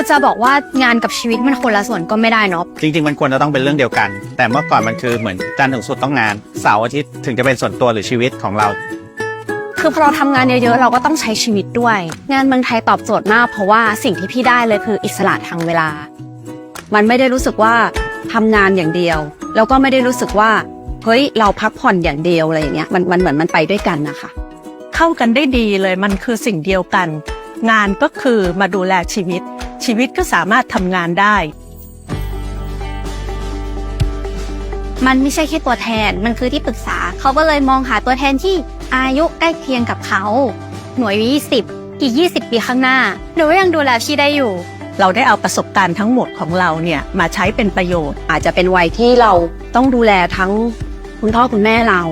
คือจะบอกว่างานกับชีวิตมันคนละส่วนก็ไม่ได้เนาะจริงๆ มันควรจะต้องเป็นเรื่องเดียวกัน แต่เมื่อก่อนมันคือเหมือนจันทร์ถึงศุกร์ต้องงานเสาร์อาทิตย์ถึงจะเป็นส่วนตัวหรือชีวิตของเรา คือพอเราทำงานเยอะๆเราก็ต้องใช้ชีวิตด้วย งานเมืองไทยตอบโจทย์มาก เพราะว่าสิ่งที่พี่ได้เลยคืออิสระทางเวลา มันไม่ได้รู้สึกว่าทำงานอย่างเดียว แล้วก็ไม่ได้รู้สึกว่าเฮ้ยเราพักผ่อนอย่างเดียวอะไรอย่างเงี้ยมันมันเหมือนมันไปด้วยกันนะคะ เข้ากันได้ดีเลยมันคือสิ่งเดียวกัน งานก็คือมาดูแลชีวิต ชีวิตก็สามารถทำงานได้ มันไม่ใช่แค่ตัวแทน มันคือที่ปรึกษา เขาก็เลยมองหาตัวแทนที่อายุใกล้เคียงกับเขา หน่วยยี่สิบอีก 20 ปีข้างหน้า หนูก็ยังดูแลพี่ได้อยู่ เราได้เอาประสบการณ์ทั้งหมดของเราเนี่ยมาใช้เป็นประโยชน์ อาจจะเป็นวัยที่เราต้องดูแลทั้งคุณพ่อคุณแม่เรา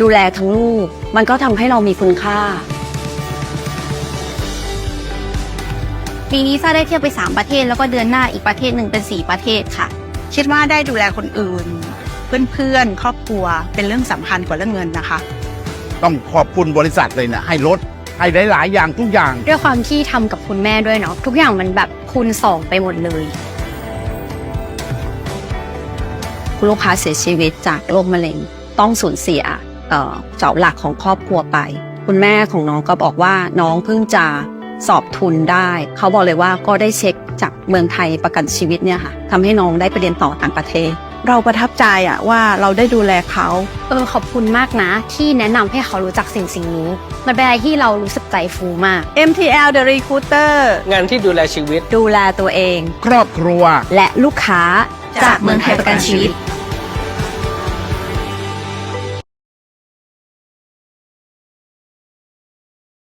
ดูแลทั้งลูก มันก็ทำให้เรามีคุณค่า ปีนี้ซ่าได้เที่ยวไป 3 ประเทศ แล้วก็เดือนหน้าอีกประเทศหนึ่งเป็น 4 ประเทศค่ะ คิดว่าได้ดูแลคนอื่น เพื่อนๆ ครอบครัวเป็นเรื่องสำคัญกว่าเรื่องเงินนะคะ ต้องขอบคุณบริษัทเลยนะให้รถให้หลายๆอย่างทุกอย่าง ด้วยความที่ทำกับคุณแม่ด้วยเนาะทุกอย่างมันแบบคูณสองไปหมดเลย คุณลูกค้าเสียชีวิตจากโรคมะเร็งต้องสูญเสียเอ่อเสาหลักของครอบครัวไป คุณแม่ของน้องก็บอกว่าน้องเพิ่งจะ สอบทุนได้ เขาบอกเลยว่าก็ได้เช็คจากเมืองไทยประกันชีวิตเนี่ยค่ะทำให้น้องได้ไปเรียนต่อต่างประเทศ เราประทับใจอะว่าเราได้ดูแลเขาเออขอบคุณมากนะ ที่แนะนำให้เขารู้จักสิ่งสิ่งนี้ มันเป็นอะไรที่เรารู้สึกใจฟูมาก MTL The Recruiter งานที่ดูแลชีวิต ดูแลตัวเอง ครอบครัว และลูกค้าจากเมืองไทยประกันชีวิต